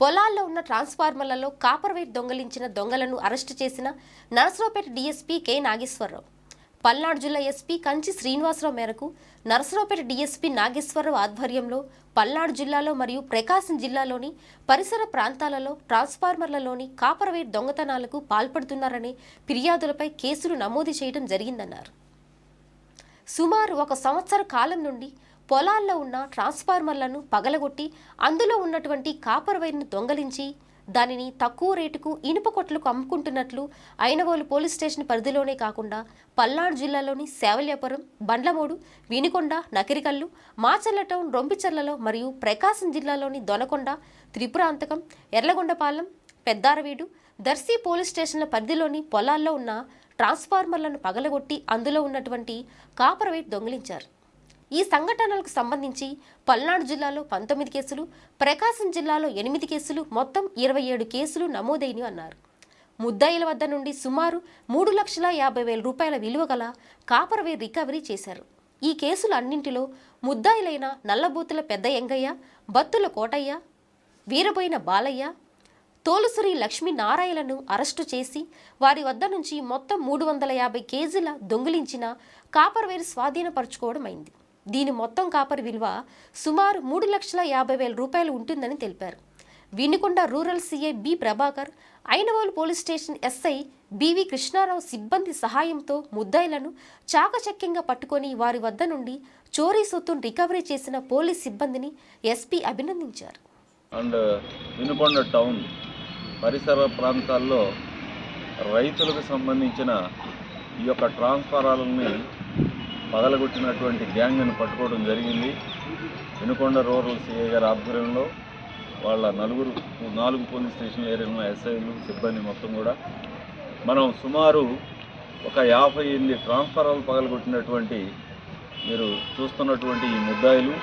పొలాల్లో ఉన్న ట్రాన్స్ఫార్మర్లలో copper wire దొంగలించిన దొంగలను అరెస్టు చేసిన నరసరావుపేట డీఎస్పీ కె నాగేశ్వరరావు. పల్నాడు జిల్లా ఎస్పీ కంచి శ్రీనివాసరావు మేరకు నరసరావుపేట డీఎస్పీ నాగేశ్వరరావు ఆధ్వర్యంలో పల్నాడు జిల్లాలో మరియు ప్రకాశం జిల్లాలోని పరిసర ప్రాంతాలలో ట్రాన్స్ఫార్మర్లలోని కాపర్ వైర్ దొంగతనాలకు పాల్పడుతున్నారనే ఫిర్యాదులపై కేసులు నమోదు చేయడం జరిగిందన్నారు. సుమారు ఒక సంవత్సర కాలం నుండి పొలాల్లో ఉన్న ట్రాన్స్ఫార్మర్లను పగలగొట్టి అందులో ఉన్నటువంటి కాపర్ వైర్ను దొంగలించి దానిని తక్కువ రేటుకు ఇనుప కొట్లకు అమ్ముకుంటున్నట్లు అయినవోలు పోలీస్ స్టేషన్ పరిధిలోనే కాకుండా పల్నాడు జిల్లాలోని సేవల్యాపురం బండ్లమూడు వినికొండ నకిరికల్లు మాచర్ల టౌన్ రొంపిచర్లలో మరియు ప్రకాశం జిల్లాలోని దొనకొండ త్రిపురాంతకం ఎర్లగొండపాలెం పెద్దారవీడు దర్శి పోలీస్ స్టేషన్ల పరిధిలోని పొలాల్లో ఉన్న ట్రాన్స్ఫార్మర్లను పగలగొట్టి అందులో ఉన్నటువంటి కాపర్ వైట్ దొంగిలించారు. ఈ సంఘటనలకు సంబంధించి పల్నాడు జిల్లాలో పంతొమ్మిది కేసులు ప్రకాశం జిల్లాలో ఎనిమిది కేసులు మొత్తం ఇరవై ఏడు కేసులు నమోదైనవి అన్నారు. ముద్దాయిల వద్ద నుండి సుమారు మూడు లక్షల యాభై వేల రూపాయల విలువ గల కాపర్ వైర్ రికవరీ చేశారు. ఈ కేసులు అన్నింటిలో ముద్దాయిలైన నల్లబూతుల పెద్ద ఎంగయ్య బత్తుల కోటయ్య వీరబోయిన బాలయ్య తోలుసురి లక్ష్మీనారాయణను అరెస్టు చేసి వారి వద్ద నుంచి మొత్తం మూడు వందల యాభై కేజీల దొంగిలించిన కాపర్వేరు స్వాధీనపరుచుకోవడం స్వాధీనపరచుకోవడం అయింది. దీని మొత్తం కాపర్ విలువ సుమారు మూడు లక్షల యాభై వేల రూపాయలు ఉంటుందని తెలిపారు. Vinukonda rural CI B Prabhakar Ainavolu police station SI B V Krishnarao సిబ్బంది సహాయంతో ముద్దాయిలను చాకచక్యంగా పట్టుకొని వారి వద్ద నుండి చోరీ సొత్తును రికవరీ చేసిన పోలీస్ సిబ్బందిని ఎస్పీ అభినందించారు. అండ్ వినుకొండ టౌన్ పరిసర ప్రాంతాల్లో రైతులకు సంబంధించిన ఈ యొక్క ట్రాన్స్ఫారాలని పగలగొట్టినటువంటి గ్యాంగ్ను పట్టుకోవడం జరిగింది. వినుకొండ రూరల్ సిఐ గారి ఆధ్వర్యంలో వాళ్ళ నలుగురు నాలుగు పోలీస్ స్టేషన్ ఏరియాలో ఎస్ఐలు సిబ్బంది మొత్తం కూడా మనం సుమారు ఒక యాభై ఎనిమిది ట్రాన్స్ఫారాలు పగలగొట్టినటువంటి మీరు చూస్తున్నటువంటి ఈ ముద్దాయిలు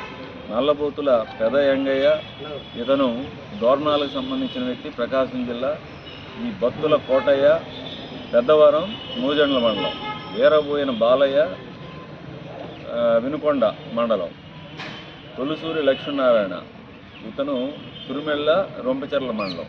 నల్లబోతుల పెద యంగయ్య ఇతను దోర్నాలకు సంబంధించిన వ్యక్తి ప్రకాశం జిల్లా ఈ బత్తుల కోటయ్య పెద్దవరం నూజండ్ల మండలం వీరబోయిన బాలయ్య వినుకొండ మండలం. తొలిసూరి లక్ష్మీనారాయణ. ఇతను తురిమెళ్ళ రొంపచెర్ల మండలం.